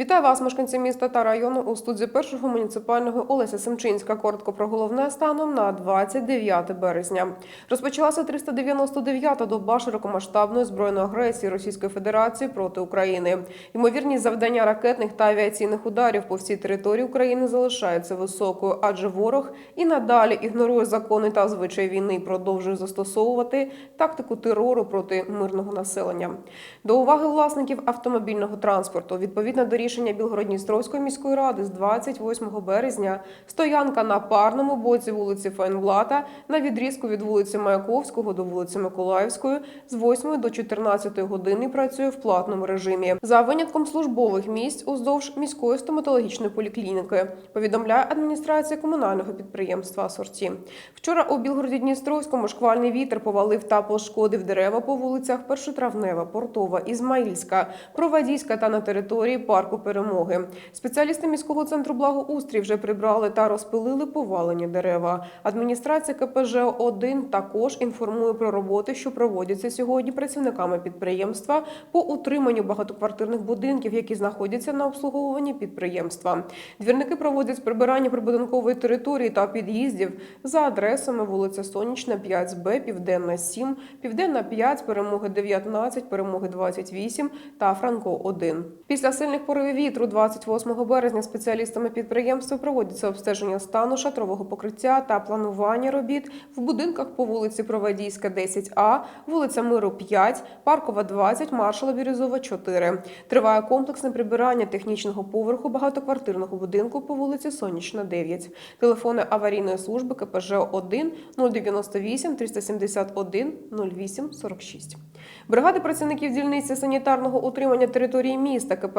Вітаю вас, мешканці міста та району у студії першого муніципального Олеся Семчинська. Коротко про головне станом на 29 березня. Розпочалася 399-та доба широкомасштабної збройної агресії Російської Федерації проти України. Ймовірність завдання ракетних та авіаційних ударів по всій території України залишається високою, адже ворог і надалі ігнорує закони та звичаї війни продовжує застосовувати тактику терору проти мирного населення. До уваги власників автомобільного транспорту відповідно до рішення Білгородністровської міської ради з 28 березня стоянка на парному боці вулиці Файнблата на відрізку від вулиці Маяковського до вулиці Миколаївської з 8 до 14 години працює в платному режимі за винятком службових місць уздовж міської стоматологічної поліклініки. Повідомляє адміністрація комунального підприємства Асорті. Вчора у Білгороді-Дністровському шквальний вітер повалив та пошкодив дерева по вулицях Першотравнева, Портова, Ізмаїльська, Провадійська та на території парку Перемоги. Спеціалісти міського центру благоустрій вже прибрали та розпилили повалені дерева. Адміністрація КПЖ 1 також інформує про роботи, що проводяться сьогодні працівниками підприємства по утриманню багатоквартирних будинків, які знаходяться на обслуговуванні підприємства. Двірники проводять прибирання прибудинкової території та під'їздів за адресами вулиця Сонячна, 5Б, Південна 7, Південна 5, Перемоги 19, Перемоги 28 та Франко 1. Після сильних поривів вітру 28 березня спеціалістами підприємства проводяться обстеження стану шатрового покриття та планування робіт в будинках по вулиці Провадійська, 10А, вулиця Миру 5, Паркова 20, Маршала Бірюзова 4. Триває комплексне прибирання технічного поверху багатоквартирного будинку по вулиці Сонячна 9. Телефони аварійної служби КПЖ 1 098 371 08 46. Бригади працівників дільниці санітарного утримання території міста КП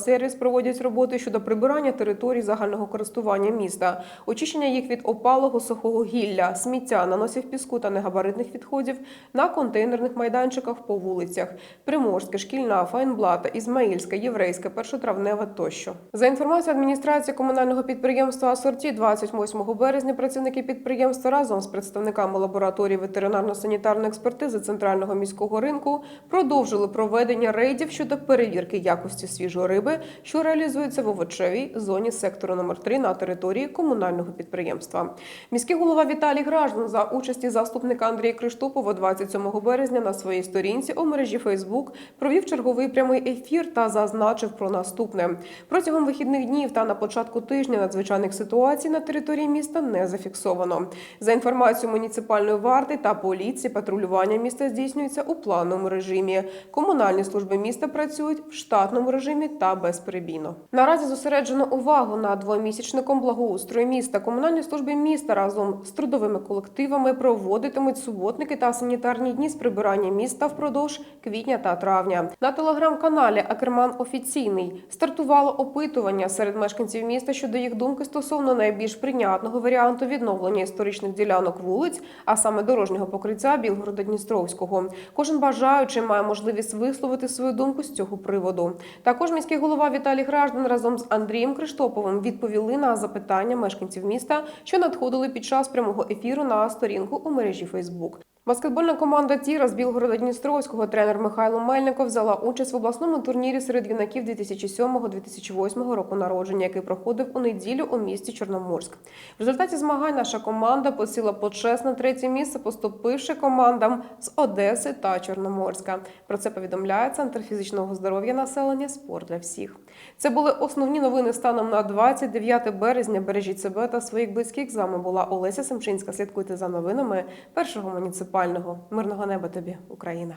«Автотранссервіс» проводять роботи щодо прибирання територій загального користування міста, очищення їх від опалого сухого гілля, сміття, наносів піску та негабаритних відходів на контейнерних майданчиках по вулицях. Приморська, Шкільна, Файнблата, Ізмаїльська, Єврейська, Першотравнева тощо. За інформацією адміністрації комунального підприємства «Асорті», 28 березня працівники підприємства разом з представниками лабораторії ветеринарно-санітарної експертизи центрального міського ринку продовжили проведення рейдів щодо перевірки якості свіжої риби, що реалізується в овочевій зоні сектору номер 3 на території комунального підприємства. Міський голова Віталій Граждан за участі заступника Андрія Криштопова 27 березня на своїй сторінці у мережі Фейсбук провів черговий прямий ефір та зазначив про наступне: протягом вихідних днів та на початку тижня надзвичайних ситуацій на території міста не зафіксовано. За інформацією муніципальної варти та поліції, патрулювання міста здійснюється у плановому режимі. Комунальні служби міста працюють в штатному режимі та безперебійно. Наразі зосереджено увагу на двомісячником благоустрою міста. Комунальні служби міста разом з трудовими колективами проводитимуть суботники та санітарні дні з прибирання міста впродовж квітня та травня. На телеграм-каналі Акерман Офіційний стартувало опитування серед мешканців міста щодо їх думки стосовно найбільш прийнятного варіанту відновлення історичних ділянок вулиць, а саме дорожнього покриття Білгорода Дністровського. Кожен бажаючий має можливість висловити свою думку з цього приводу. Також міський голова Віталій Граждан разом з Андрієм Криштоповим відповіли на запитання мешканців міста, що надходили під час прямого ефіру на сторінку у мережі Фейсбук. Баскетбольна команда Тіра з Білгорода Дністровського тренер Михайло Мельников взяла участь в обласному турнірі серед юнаків 2007-2008 року народження, який проходив у неділю у місті Чорноморськ. В результаті змагань наша команда посіла почесне третє місце, поступивши командам з Одеси та Чорноморська. Про це повідомляє Центр фізичного здоров'я населення Спорт для всіх. Це були основні новини станом на 29 березня. Бережіть себе та своїх близьких. З вами була Олеся Семчинська. Слідкуйте за новинами першого муніципального мирного неба тобі, Україна.